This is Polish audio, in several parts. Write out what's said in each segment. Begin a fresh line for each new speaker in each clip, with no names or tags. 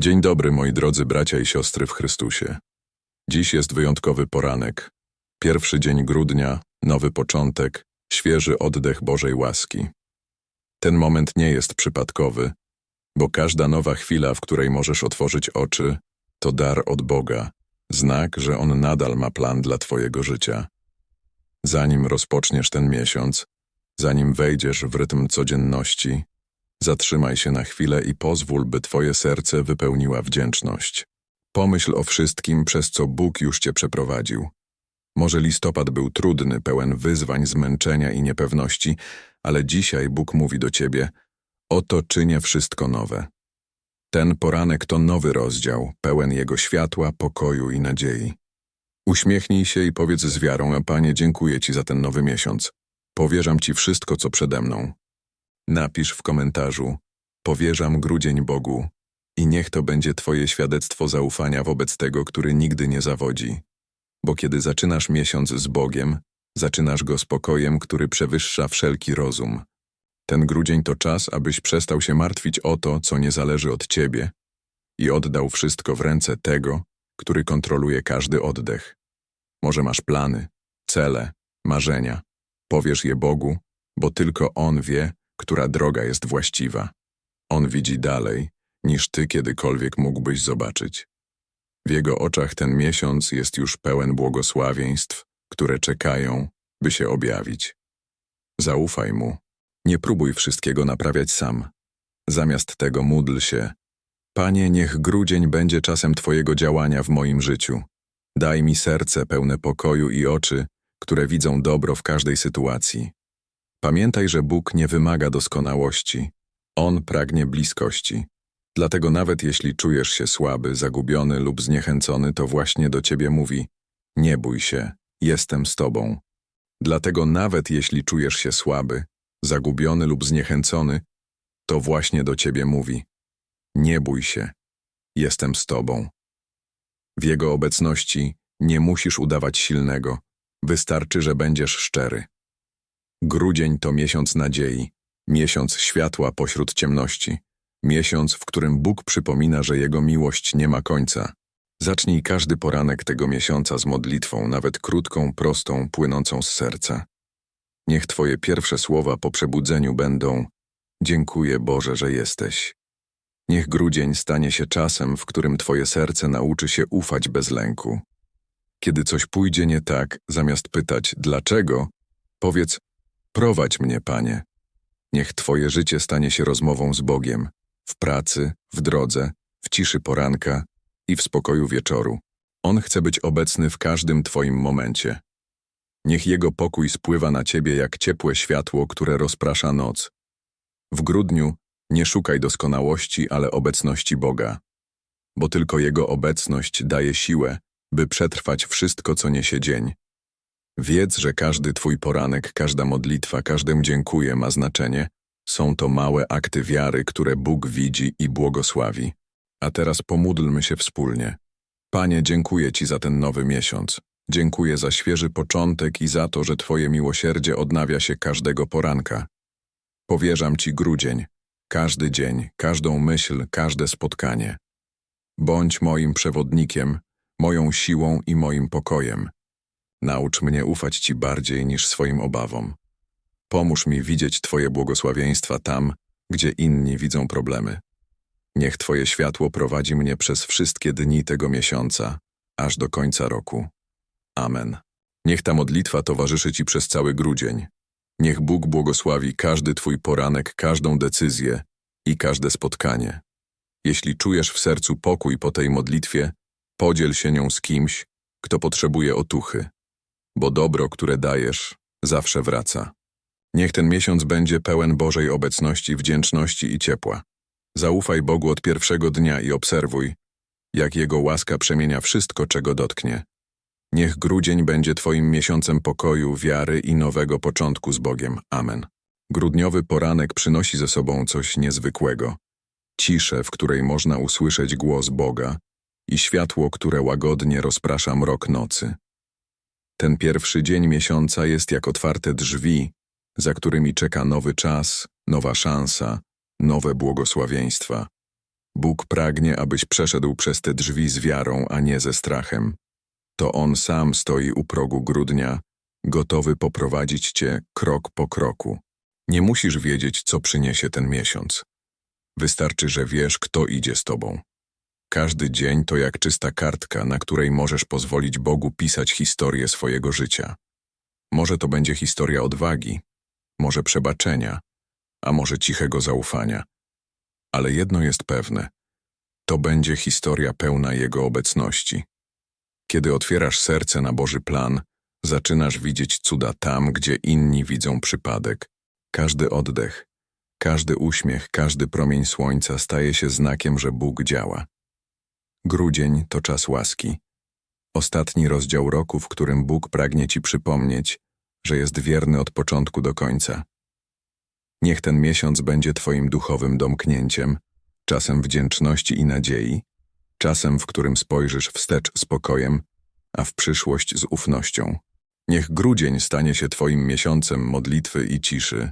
Dzień dobry, moi drodzy bracia i siostry w Chrystusie. Dziś jest wyjątkowy poranek. Pierwszy dzień grudnia, nowy początek, świeży oddech Bożej łaski. Ten moment nie jest przypadkowy, bo każda nowa chwila, w której możesz otworzyć oczy, to dar od Boga, znak, że On nadal ma plan dla Twojego życia. Zanim rozpoczniesz ten miesiąc, zanim wejdziesz w rytm codzienności, Zatrzymaj się na chwilę i pozwól, by Twoje serce wypełniła wdzięczność. Pomyśl o wszystkim, przez co Bóg już Cię przeprowadził. Może listopad był trudny, pełen wyzwań, zmęczenia i niepewności, ale dzisiaj Bóg mówi do Ciebie: Oto czynię wszystko nowe. Ten poranek to nowy rozdział, pełen Jego światła, pokoju i nadziei. Uśmiechnij się i powiedz z wiarą: A Panie, dziękuję Ci za ten nowy miesiąc. Powierzam Ci wszystko, co przede mną. Napisz w komentarzu: Powierzam grudzień Bogu i niech to będzie Twoje świadectwo zaufania wobec tego, który nigdy nie zawodzi. Bo kiedy zaczynasz miesiąc z Bogiem, zaczynasz go spokojem, który przewyższa wszelki rozum. Ten grudzień to czas, abyś przestał się martwić o to, co nie zależy od Ciebie i oddał wszystko w ręce tego, który kontroluje każdy oddech. Może masz plany, cele, marzenia. Powiesz je Bogu, bo tylko On wie, która droga jest właściwa. On widzi dalej, niż ty kiedykolwiek mógłbyś zobaczyć. W jego oczach ten miesiąc jest już pełen błogosławieństw, które czekają, by się objawić. Zaufaj mu. Nie próbuj wszystkiego naprawiać sam. Zamiast tego módl się. Panie, niech grudzień będzie czasem Twojego działania w moim życiu. Daj mi serce pełne pokoju i oczy, które widzą dobro w każdej sytuacji. Pamiętaj, że Bóg nie wymaga doskonałości. On pragnie bliskości. Dlatego nawet jeśli czujesz się słaby, zagubiony lub zniechęcony, to właśnie do ciebie mówi: Nie bój się, jestem z tobą. Dlatego nawet jeśli czujesz się słaby, zagubiony lub zniechęcony, to właśnie do ciebie mówi: Nie bój się, jestem z tobą. W jego obecności nie musisz udawać silnego, wystarczy, że będziesz szczery. Grudzień to miesiąc nadziei, miesiąc światła pośród ciemności, miesiąc, w którym Bóg przypomina, że Jego miłość nie ma końca. Zacznij każdy poranek tego miesiąca z modlitwą, nawet krótką, prostą, płynącą z serca. Niech Twoje pierwsze słowa po przebudzeniu będą Dziękuję Boże, że jesteś. Niech grudzień stanie się czasem, w którym Twoje serce nauczy się ufać bez lęku. Kiedy coś pójdzie nie tak, zamiast pytać dlaczego, powiedz Prowadź mnie, Panie. Niech Twoje życie stanie się rozmową z Bogiem, w pracy, w drodze, w ciszy poranka i w spokoju wieczoru. On chce być obecny w każdym Twoim momencie. Niech Jego pokój spływa na Ciebie jak ciepłe światło, które rozprasza noc. W grudniu nie szukaj doskonałości, ale obecności Boga, bo tylko Jego obecność daje siłę, by przetrwać wszystko, co niesie dzień. Wiedz, że każdy Twój poranek, każda modlitwa, każdym dziękuję ma znaczenie. Są to małe akty wiary, które Bóg widzi i błogosławi. A teraz pomódlmy się wspólnie. Panie, dziękuję Ci za ten nowy miesiąc. Dziękuję za świeży początek i za to, że Twoje miłosierdzie odnawia się każdego poranka. Powierzam Ci grudzień, każdy dzień, każdą myśl, każde spotkanie. Bądź moim przewodnikiem, moją siłą i moim pokojem. Naucz mnie ufać Ci bardziej niż swoim obawom. Pomóż mi widzieć Twoje błogosławieństwa tam, gdzie inni widzą problemy. Niech Twoje światło prowadzi mnie przez wszystkie dni tego miesiąca, aż do końca roku. Amen. Niech ta modlitwa towarzyszy Ci przez cały grudzień. Niech Bóg błogosławi każdy Twój poranek, każdą decyzję i każde spotkanie. Jeśli czujesz w sercu pokój po tej modlitwie, podziel się nią z kimś, kto potrzebuje otuchy bo dobro, które dajesz, zawsze wraca. Niech ten miesiąc będzie pełen Bożej obecności, wdzięczności i ciepła. Zaufaj Bogu od pierwszego dnia i obserwuj, jak Jego łaska przemienia wszystko, czego dotknie. Niech grudzień będzie Twoim miesiącem pokoju, wiary i nowego początku z Bogiem. Amen. Grudniowy poranek przynosi ze sobą coś niezwykłego. Ciszę, w której można usłyszeć głos Boga i światło, które łagodnie rozprasza mrok nocy. Ten pierwszy dzień miesiąca jest jak otwarte drzwi, za którymi czeka nowy czas, nowa szansa, nowe błogosławieństwa. Bóg pragnie, abyś przeszedł przez te drzwi z wiarą, a nie ze strachem. To On sam stoi u progu grudnia, gotowy poprowadzić cię krok po kroku. Nie musisz wiedzieć, co przyniesie ten miesiąc. Wystarczy, że wiesz, kto idzie z tobą. Każdy dzień to jak czysta kartka, na której możesz pozwolić Bogu pisać historię swojego życia. Może to będzie historia odwagi, może przebaczenia, a może cichego zaufania. Ale jedno jest pewne. To będzie historia pełna Jego obecności. Kiedy otwierasz serce na Boży plan, zaczynasz widzieć cuda tam, gdzie inni widzą przypadek. Każdy oddech, każdy uśmiech, każdy promień słońca staje się znakiem, że Bóg działa. Grudzień to czas łaski. Ostatni rozdział roku, w którym Bóg pragnie ci przypomnieć, że jest wierny od początku do końca. Niech ten miesiąc będzie Twoim duchowym domknięciem, czasem wdzięczności i nadziei, czasem, w którym spojrzysz wstecz spokojem, a w przyszłość z ufnością. Niech grudzień stanie się Twoim miesiącem modlitwy i ciszy.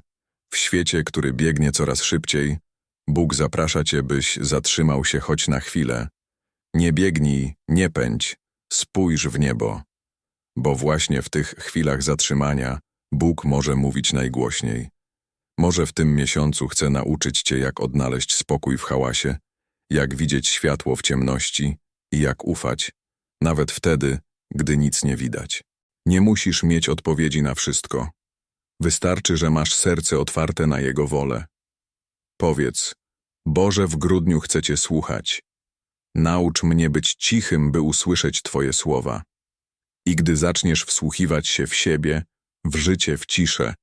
W świecie, który biegnie coraz szybciej, Bóg zaprasza Cię, byś zatrzymał się choć na chwilę. Nie biegnij, nie pędź, spójrz w niebo. Bo właśnie w tych chwilach zatrzymania Bóg może mówić najgłośniej. Może w tym miesiącu chce nauczyć Cię, jak odnaleźć spokój w hałasie, jak widzieć światło w ciemności i jak ufać, nawet wtedy, gdy nic nie widać. Nie musisz mieć odpowiedzi na wszystko. Wystarczy, że masz serce otwarte na Jego wolę. Powiedz, Boże, w grudniu chcę Cię słuchać. Naucz mnie być cichym, by usłyszeć Twoje słowa. I gdy zaczniesz wsłuchiwać się w siebie, w życie, w ciszę,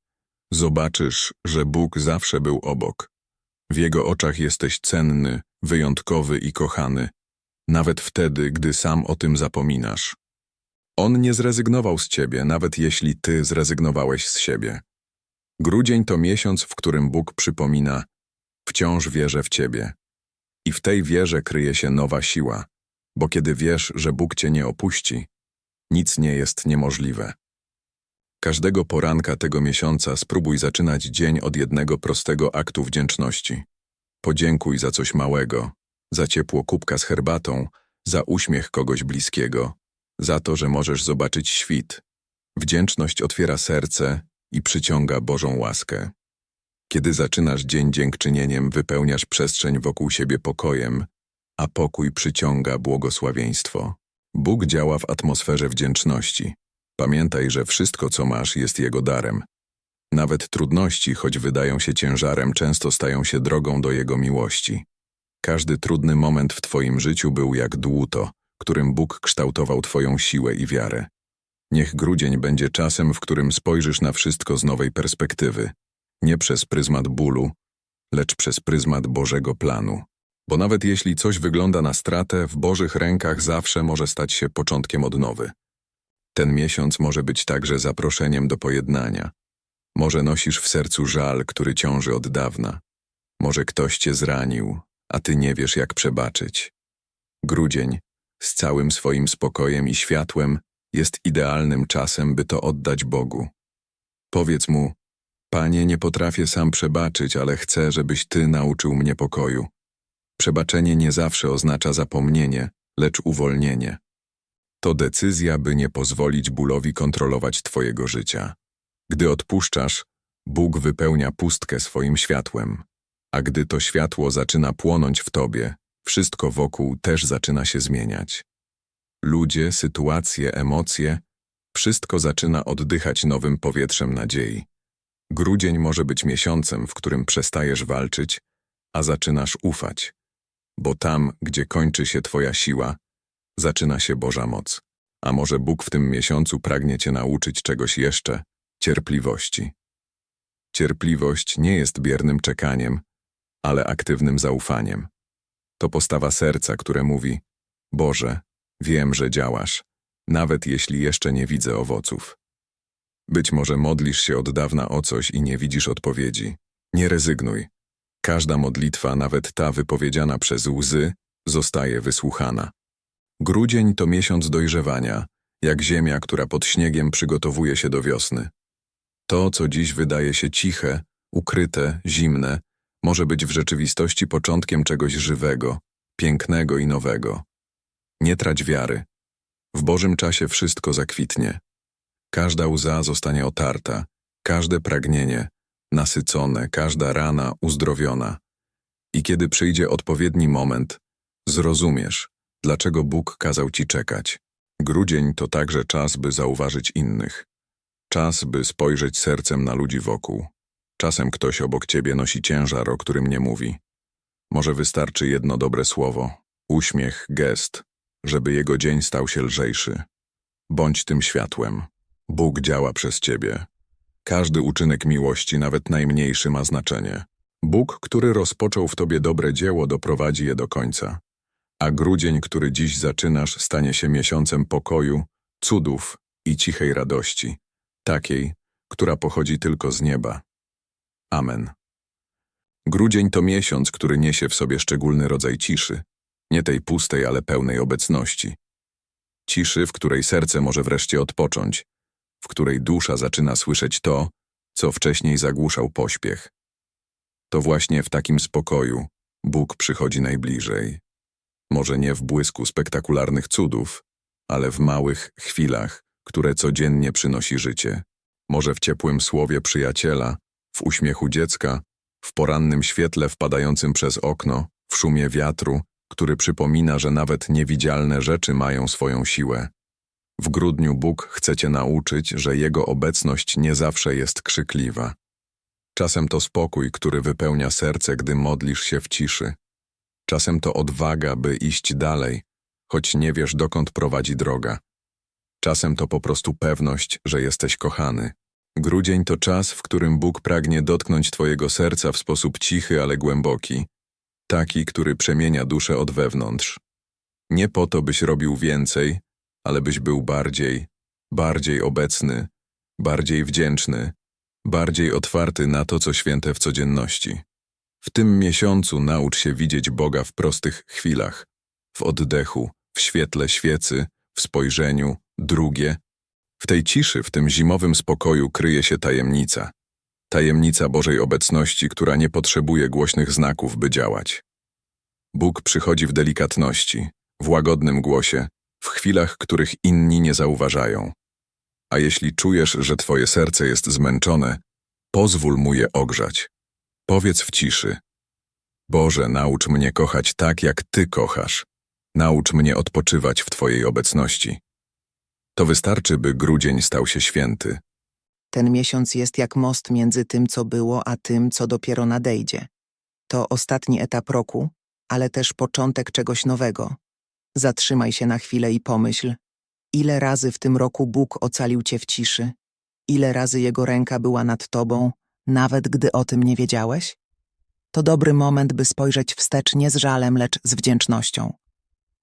zobaczysz, że Bóg zawsze był obok. W Jego oczach jesteś cenny, wyjątkowy i kochany, nawet wtedy, gdy sam o tym zapominasz. On nie zrezygnował z ciebie, nawet jeśli ty zrezygnowałeś z siebie. Grudzień to miesiąc, w którym Bóg przypomina: Wciąż wierzę w ciebie. I w tej wierze kryje się nowa siła, bo kiedy wiesz, że Bóg cię nie opuści, nic nie jest niemożliwe. Każdego poranka tego miesiąca spróbuj zaczynać dzień od jednego prostego aktu wdzięczności. Podziękuj za coś małego, za ciepło kubka z herbatą, za uśmiech kogoś bliskiego, za to, że możesz zobaczyć świt. Wdzięczność otwiera serce i przyciąga Bożą łaskę. Kiedy zaczynasz dzień dziękczynieniem, wypełniasz przestrzeń wokół siebie pokojem, a pokój przyciąga błogosławieństwo. Bóg działa w atmosferze wdzięczności. Pamiętaj, że wszystko, co masz, jest Jego darem. Nawet trudności, choć wydają się ciężarem, często stają się drogą do Jego miłości. Każdy trudny moment w Twoim życiu był jak dłuto, którym Bóg kształtował Twoją siłę i wiarę. Niech grudzień będzie czasem, w którym spojrzysz na wszystko z nowej perspektywy, nie przez pryzmat bólu, lecz przez pryzmat Bożego planu. Bo nawet jeśli coś wygląda na stratę, w Bożych rękach zawsze może stać się początkiem odnowy. Ten miesiąc może być także zaproszeniem do pojednania. Może nosisz w sercu żal, który ciąży od dawna. Może ktoś cię zranił, a ty nie wiesz, jak przebaczyć. Grudzień, z całym swoim spokojem i światłem, jest idealnym czasem, by to oddać Bogu. Powiedz mu, Panie, nie potrafię sam przebaczyć, ale chcę, żebyś Ty nauczył mnie pokoju. Przebaczenie nie zawsze oznacza zapomnienie, lecz uwolnienie. To decyzja, by nie pozwolić bólowi kontrolować Twojego życia. Gdy odpuszczasz, Bóg wypełnia pustkę swoim światłem, a gdy to światło zaczyna płonąć w Tobie, wszystko wokół też zaczyna się zmieniać. Ludzie, sytuacje, emocje, wszystko zaczyna oddychać nowym powietrzem nadziei. Grudzień może być miesiącem, w którym przestajesz walczyć, a zaczynasz ufać, bo tam, gdzie kończy się Twoja siła, zaczyna się Boża moc. A może Bóg w tym miesiącu pragnie Cię nauczyć czegoś jeszcze cierpliwości. Cierpliwość nie jest biernym czekaniem, ale aktywnym zaufaniem. To postawa serca, które mówi: Boże, wiem, że działasz, nawet jeśli jeszcze nie widzę owoców. Być może modlisz się od dawna o coś i nie widzisz odpowiedzi. Nie rezygnuj. Każda modlitwa, nawet ta wypowiedziana przez łzy, zostaje wysłuchana. Grudzień to miesiąc dojrzewania, jak ziemia, która pod śniegiem przygotowuje się do wiosny. To, co dziś wydaje się ciche, ukryte, zimne, może być w rzeczywistości początkiem czegoś żywego, pięknego i nowego. Nie trać wiary. W Bożym czasie wszystko zakwitnie. Każda łza zostanie otarta, każde pragnienie nasycone, każda rana uzdrowiona. I kiedy przyjdzie odpowiedni moment, zrozumiesz, dlaczego Bóg kazał ci czekać. Grudzień to także czas, by zauważyć innych. Czas, by spojrzeć sercem na ludzi wokół. Czasem ktoś obok ciebie nosi ciężar, o którym nie mówi. Może wystarczy jedno dobre słowo, uśmiech, gest, żeby jego dzień stał się lżejszy. Bądź tym światłem. Bóg działa przez ciebie. Każdy uczynek miłości, nawet najmniejszy, ma znaczenie. Bóg, który rozpoczął w tobie dobre dzieło, doprowadzi je do końca. A grudzień, który dziś zaczynasz, stanie się miesiącem pokoju, cudów i cichej radości. Takiej, która pochodzi tylko z nieba. Amen. Grudzień to miesiąc, który niesie w sobie szczególny rodzaj ciszy. Nie tej pustej, ale pełnej obecności. Ciszy, w której serce może wreszcie odpocząć, w której dusza zaczyna słyszeć to, co wcześniej zagłuszał pośpiech. To właśnie w takim spokoju Bóg przychodzi najbliżej. Może nie w błysku spektakularnych cudów, ale w małych chwilach, które codziennie przynosi życie. Może w ciepłym słowie przyjaciela, w uśmiechu dziecka, w porannym świetle wpadającym przez okno, w szumie wiatru, który przypomina, że nawet niewidzialne rzeczy mają swoją siłę. W grudniu Bóg chce cię nauczyć, że Jego obecność nie zawsze jest krzykliwa. Czasem to spokój, który wypełnia serce, gdy modlisz się w ciszy. Czasem to odwaga, by iść dalej, choć nie wiesz, dokąd prowadzi droga. Czasem to po prostu pewność, że jesteś kochany. Grudzień to czas, w którym Bóg pragnie dotknąć Twojego serca w sposób cichy, ale głęboki. Taki, który przemienia duszę od wewnątrz. Nie po to, byś robił więcej, ale byś był bardziej, bardziej obecny, bardziej wdzięczny, bardziej otwarty na to, co święte w codzienności. W tym miesiącu naucz się widzieć Boga w prostych chwilach, w oddechu, w świetle świecy, w spojrzeniu, drugie. W tej ciszy, w tym zimowym spokoju kryje się tajemnica. Tajemnica Bożej obecności, która nie potrzebuje głośnych znaków, by działać. Bóg przychodzi w delikatności, w łagodnym głosie, w chwilach, których inni nie zauważają. A jeśli czujesz, że twoje serce jest zmęczone, pozwól mu je ogrzać. Powiedz w ciszy. Boże, naucz mnie kochać tak, jak Ty kochasz. Naucz mnie odpoczywać w Twojej obecności. To wystarczy, by grudzień stał się święty.
Ten miesiąc jest jak most między tym, co było, a tym, co dopiero nadejdzie. To ostatni etap roku, ale też początek czegoś nowego. Zatrzymaj się na chwilę i pomyśl, ile razy w tym roku Bóg ocalił cię w ciszy, ile razy Jego ręka była nad tobą, nawet gdy o tym nie wiedziałeś? To dobry moment, by spojrzeć wstecz nie z żalem, lecz z wdzięcznością.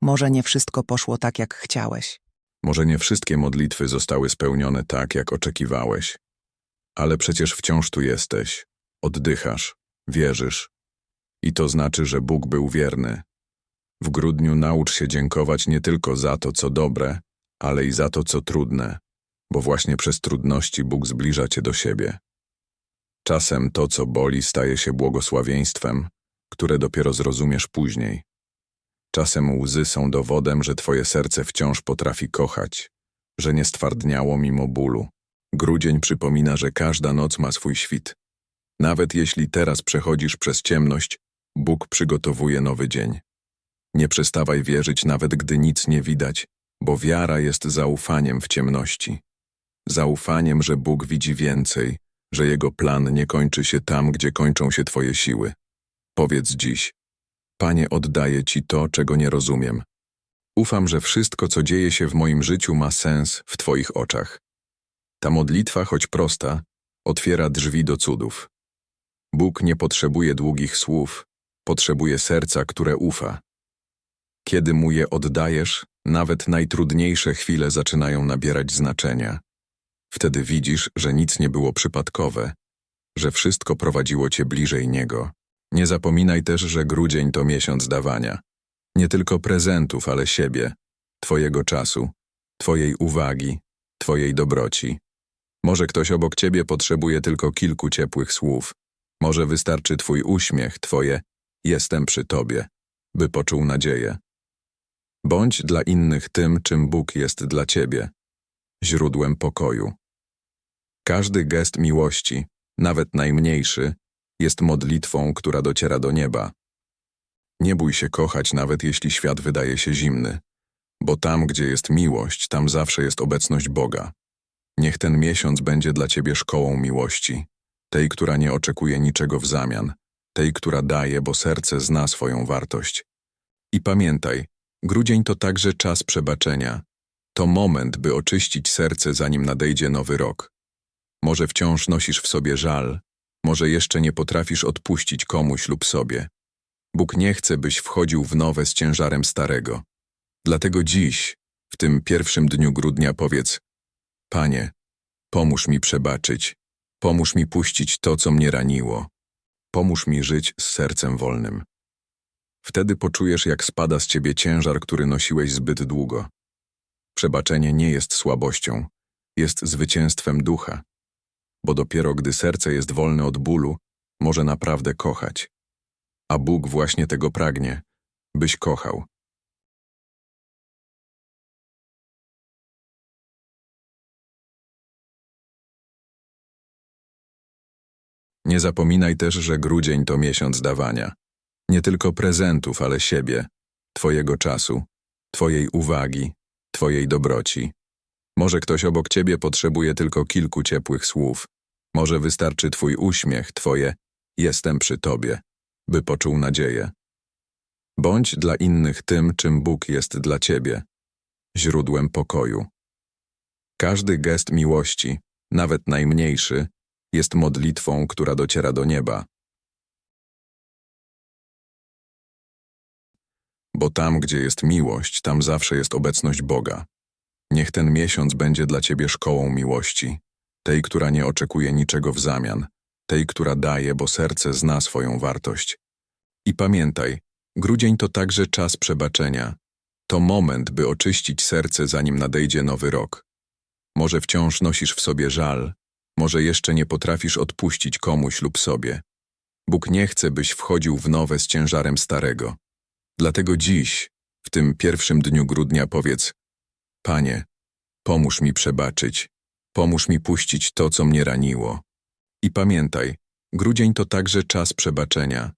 Może nie wszystko poszło tak, jak chciałeś.
Może nie wszystkie modlitwy zostały spełnione tak, jak oczekiwałeś, ale przecież wciąż tu jesteś, oddychasz, wierzysz. I to znaczy, że Bóg był wierny. W grudniu naucz się dziękować nie tylko za to, co dobre, ale i za to, co trudne, bo właśnie przez trudności Bóg zbliża cię do siebie. Czasem to, co boli, staje się błogosławieństwem, które dopiero zrozumiesz później. Czasem łzy są dowodem, że twoje serce wciąż potrafi kochać, że nie stwardniało mimo bólu. Grudzień przypomina, że każda noc ma swój świt. Nawet jeśli teraz przechodzisz przez ciemność, Bóg przygotowuje nowy dzień. Nie przestawaj wierzyć, nawet gdy nic nie widać, bo wiara jest zaufaniem w ciemności. Zaufaniem, że Bóg widzi więcej, że Jego plan nie kończy się tam, gdzie kończą się Twoje siły. Powiedz dziś, Panie, oddaję Ci to, czego nie rozumiem. Ufam, że wszystko, co dzieje się w moim życiu, ma sens w Twoich oczach. Ta modlitwa, choć prosta, otwiera drzwi do cudów. Bóg nie potrzebuje długich słów, potrzebuje serca, które ufa. Kiedy mu je oddajesz, nawet najtrudniejsze chwile zaczynają nabierać znaczenia. Wtedy widzisz, że nic nie było przypadkowe, że wszystko prowadziło cię bliżej Niego. Nie zapominaj też, że grudzień to miesiąc dawania. Nie tylko prezentów, ale siebie, Twojego czasu, Twojej uwagi, Twojej dobroci. Może ktoś obok Ciebie potrzebuje tylko kilku ciepłych słów. Może wystarczy Twój uśmiech, Twoje jestem przy Tobie. by poczuł nadzieję. Bądź dla innych tym, czym Bóg jest dla ciebie, źródłem pokoju. Każdy gest miłości, nawet najmniejszy, jest modlitwą, która dociera do nieba. Nie bój się kochać, nawet jeśli świat wydaje się zimny, bo tam, gdzie jest miłość, tam zawsze jest obecność Boga. Niech ten miesiąc będzie dla ciebie szkołą miłości, tej, która nie oczekuje niczego w zamian, tej, która daje, bo serce zna swoją wartość. I pamiętaj, grudzień to także czas przebaczenia. To moment, by oczyścić serce, zanim nadejdzie nowy rok. Może wciąż nosisz w sobie żal, może jeszcze nie potrafisz odpuścić komuś lub sobie. Bóg nie chce, byś wchodził w nowe z ciężarem starego. Dlatego dziś, w tym pierwszym dniu grudnia powiedz Panie, pomóż mi przebaczyć, pomóż mi puścić to, co mnie raniło, pomóż mi żyć z sercem wolnym. Wtedy poczujesz, jak spada z ciebie ciężar, który nosiłeś zbyt długo. Przebaczenie nie jest słabością, jest zwycięstwem ducha, bo dopiero gdy serce jest wolne od bólu, może naprawdę kochać. A Bóg właśnie tego pragnie, byś kochał. Nie zapominaj też, że grudzień to miesiąc dawania. Nie tylko prezentów, ale siebie, Twojego czasu, Twojej uwagi, Twojej dobroci. Może ktoś obok Ciebie potrzebuje tylko kilku ciepłych słów. Może wystarczy Twój uśmiech, Twoje jestem przy Tobie, by poczuł nadzieję. Bądź dla innych tym, czym Bóg jest dla Ciebie, źródłem pokoju. Każdy gest miłości, nawet najmniejszy, jest modlitwą, która dociera do nieba. Bo tam, gdzie jest miłość, tam zawsze jest obecność Boga. Niech ten miesiąc będzie dla Ciebie szkołą miłości, tej, która nie oczekuje niczego w zamian, tej, która daje, bo serce zna swoją wartość. I pamiętaj, grudzień to także czas przebaczenia. To moment, by oczyścić serce, zanim nadejdzie nowy rok. Może wciąż nosisz w sobie żal, może jeszcze nie potrafisz odpuścić komuś lub sobie. Bóg nie chce, byś wchodził w nowe z ciężarem starego. Dlatego dziś, w tym pierwszym dniu grudnia powiedz Panie, pomóż mi przebaczyć, pomóż mi puścić to, co mnie raniło. I pamiętaj, grudzień to także czas przebaczenia.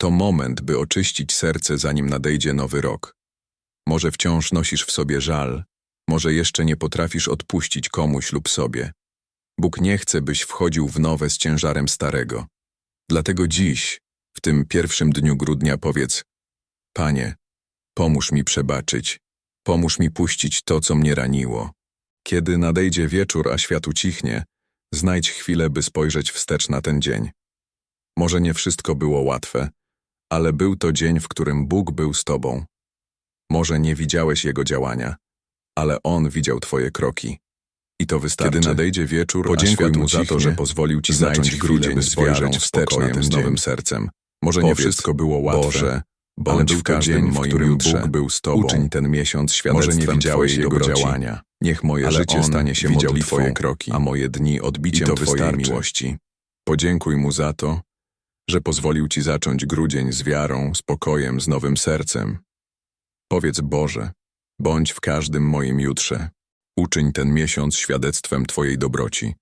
To moment, by oczyścić serce, zanim nadejdzie nowy rok. Może wciąż nosisz w sobie żal, może jeszcze nie potrafisz odpuścić komuś lub sobie. Bóg nie chce, byś wchodził w nowe z ciężarem starego. Dlatego dziś, w tym pierwszym dniu grudnia powiedz Panie, pomóż mi przebaczyć, pomóż mi puścić to, co mnie raniło. Kiedy nadejdzie wieczór, a świat ucichnie, znajdź chwilę, by spojrzeć wstecz na ten dzień. Może nie wszystko było łatwe, ale był to dzień, w którym Bóg był z Tobą. Może nie widziałeś Jego działania, ale On widział Twoje kroki. I to wystarczy. Kiedy nadejdzie wieczór,
Podziękuj mu za to, że pozwolił ci zacząć grudzień
spojrzeć wstecz na ten
z
dzień.
nowym
sercem. Może nie
Powiedz,
wszystko było łatwe,
Boże, bądź w każdym
dzień, w
moim
którym
jutrze.
Bóg był z Tobą.
Uczyń ten miesiąc
Może
świadectwem
nie widziałeś
Twojej
Jego
dobroci.
działania. Niech moje
ale
życie stanie się modlitwą,
Twoje kroki,
a moje dni odbiciem Twojej
wystarczy.
miłości. Podziękuj Mu za to, że pozwolił Ci zacząć grudzień z wiarą, spokojem, z nowym sercem. Powiedz Boże, bądź w każdym moim jutrze. Uczyń ten miesiąc świadectwem Twojej dobroci.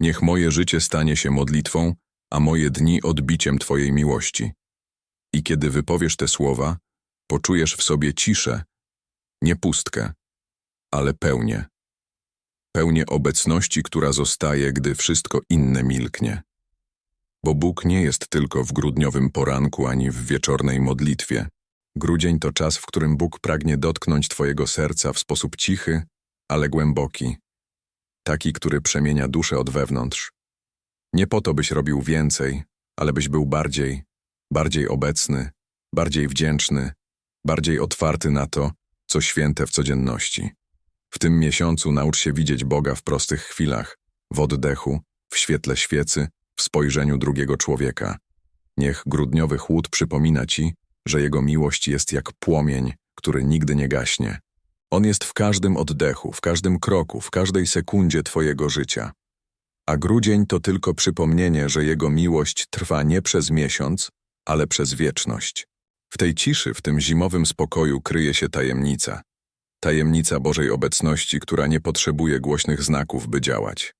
Niech moje życie stanie się modlitwą, a moje dni odbiciem Twojej miłości. I kiedy wypowiesz te słowa, poczujesz w sobie ciszę, nie pustkę, ale pełnię. Pełnię obecności, która zostaje, gdy wszystko inne milknie. Bo Bóg nie jest tylko w grudniowym poranku ani w wieczornej modlitwie. Grudzień to czas, w którym Bóg pragnie dotknąć Twojego serca w sposób cichy, ale głęboki. Taki, który przemienia duszę od wewnątrz. Nie po to, byś robił więcej, ale byś był bardziej, bardziej obecny, bardziej wdzięczny, bardziej otwarty na to, co święte w codzienności. W tym miesiącu naucz się widzieć Boga w prostych chwilach, w oddechu, w świetle świecy, w spojrzeniu drugiego człowieka. Niech grudniowy chłód przypomina ci, że Jego miłość jest jak płomień, który nigdy nie gaśnie. On jest w każdym oddechu, w każdym kroku, w każdej sekundzie Twojego życia. A grudzień to tylko przypomnienie, że Jego miłość trwa nie przez miesiąc, ale przez wieczność. W tej ciszy, w tym zimowym spokoju kryje się tajemnica. Tajemnica Bożej obecności, która nie potrzebuje głośnych znaków, by działać.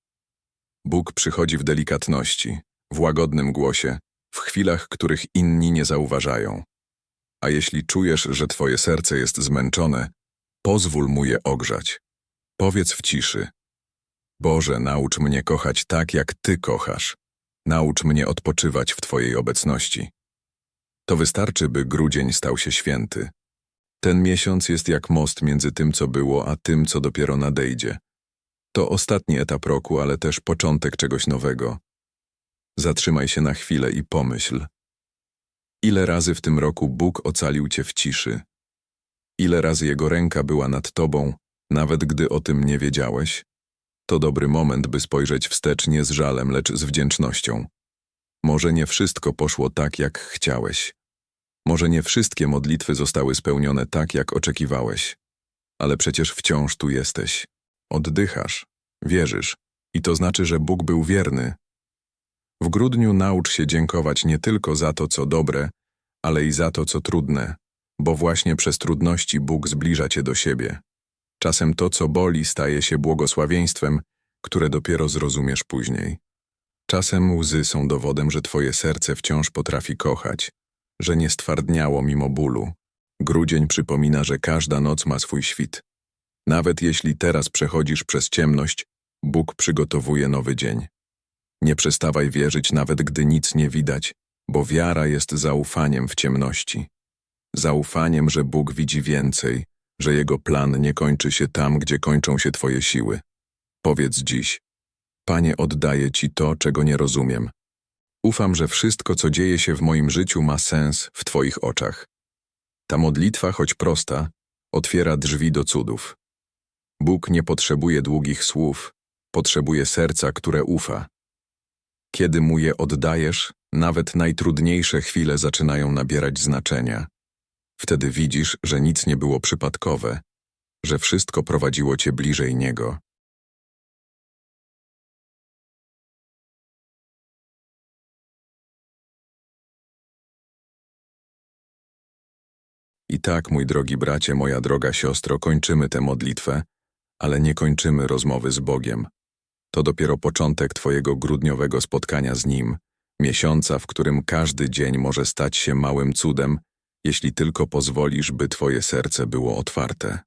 Bóg przychodzi w delikatności, w łagodnym głosie, w chwilach, których inni nie zauważają. A jeśli czujesz, że twoje serce jest zmęczone, pozwól mu je ogrzać. Powiedz w ciszy: Boże, naucz mnie kochać tak, jak Ty kochasz. Naucz mnie odpoczywać w Twojej obecności. To wystarczy, by grudzień stał się święty. Ten miesiąc jest jak most między tym, co było, a tym, co dopiero nadejdzie. To ostatni etap roku, ale też początek czegoś nowego. Zatrzymaj się na chwilę i pomyśl. Ile razy w tym roku Bóg ocalił cię w ciszy? Ile razy Jego ręka była nad tobą, nawet gdy o tym nie wiedziałeś? To dobry moment, by spojrzeć wstecz nie z żalem, lecz z wdzięcznością. Może nie wszystko poszło tak, jak chciałeś. Może nie wszystkie modlitwy zostały spełnione tak, jak oczekiwałeś. Ale przecież wciąż tu jesteś. Oddychasz, wierzysz i to znaczy, że Bóg był wierny. W grudniu naucz się dziękować nie tylko za to, co dobre, ale i za to, co trudne, bo właśnie przez trudności Bóg zbliża cię do siebie. Czasem to, co boli, staje się błogosławieństwem, które dopiero zrozumiesz później. Czasem łzy są dowodem, że twoje serce wciąż potrafi kochać, że nie stwardniało mimo bólu. Grudzień przypomina, że każda noc ma swój świt. Nawet jeśli teraz przechodzisz przez ciemność, Bóg przygotowuje nowy dzień. Nie przestawaj wierzyć, nawet gdy nic nie widać, bo wiara jest zaufaniem w ciemności. Zaufaniem, że Bóg widzi więcej, że Jego plan nie kończy się tam, gdzie kończą się Twoje siły. Powiedz dziś, Panie, oddaję Ci to, czego nie rozumiem. Ufam, że wszystko, co dzieje się w moim życiu, ma sens w Twoich oczach. Ta modlitwa, choć prosta, otwiera drzwi do cudów. Bóg nie potrzebuje długich słów, potrzebuje serca, które ufa. Kiedy mu je oddajesz, nawet najtrudniejsze chwile zaczynają nabierać znaczenia. Wtedy widzisz, że nic nie było przypadkowe, że wszystko prowadziło cię bliżej Niego. Tak, mój drogi bracie, moja droga siostro, kończymy tę modlitwę, ale nie kończymy rozmowy z Bogiem. To dopiero początek Twojego grudniowego spotkania z Nim, miesiąca, w którym każdy dzień może stać się małym cudem, jeśli tylko pozwolisz, by Twoje serce było otwarte.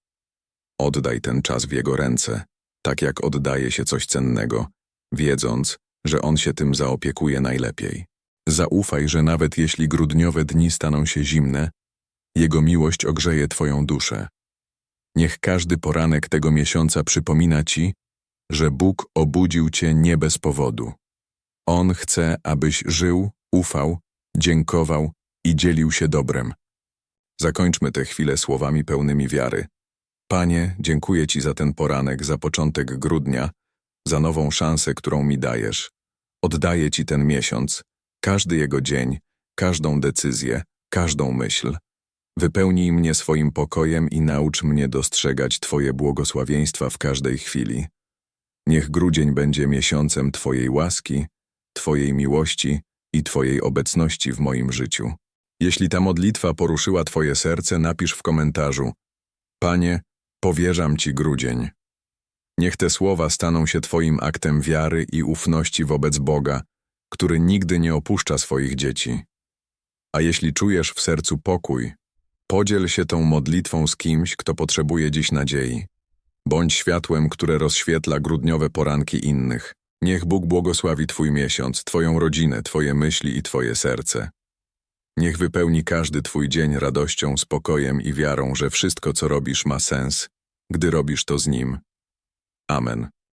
Oddaj ten czas w Jego ręce, tak jak oddaje się coś cennego, wiedząc, że On się tym zaopiekuje najlepiej. Zaufaj, że nawet jeśli grudniowe dni staną się zimne, Jego miłość ogrzeje Twoją duszę. Niech każdy poranek tego miesiąca przypomina Ci, że Bóg obudził Cię nie bez powodu. On chce, abyś żył, ufał, dziękował i dzielił się dobrem. Zakończmy tę chwilę słowami pełnymi wiary. Panie, dziękuję Ci za ten poranek, za początek grudnia, za nową szansę, którą mi dajesz. Oddaję Ci ten miesiąc, każdy jego dzień, każdą decyzję, każdą myśl. Wypełnij mnie swoim pokojem i naucz mnie dostrzegać Twoje błogosławieństwa w każdej chwili. Niech grudzień będzie miesiącem Twojej łaski, Twojej miłości i Twojej obecności w moim życiu. Jeśli ta modlitwa poruszyła Twoje serce, napisz w komentarzu: Panie, powierzam Ci grudzień. Niech te słowa staną się Twoim aktem wiary i ufności wobec Boga, który nigdy nie opuszcza swoich dzieci. A jeśli czujesz w sercu pokój, podziel się tą modlitwą z kimś, kto potrzebuje dziś nadziei. Bądź światłem, które rozświetla grudniowe poranki innych. Niech Bóg błogosławi Twój miesiąc, Twoją rodzinę, Twoje myśli i Twoje serce. Niech wypełni każdy Twój dzień radością, spokojem i wiarą, że wszystko, co robisz, ma sens, gdy robisz to z Nim. Amen.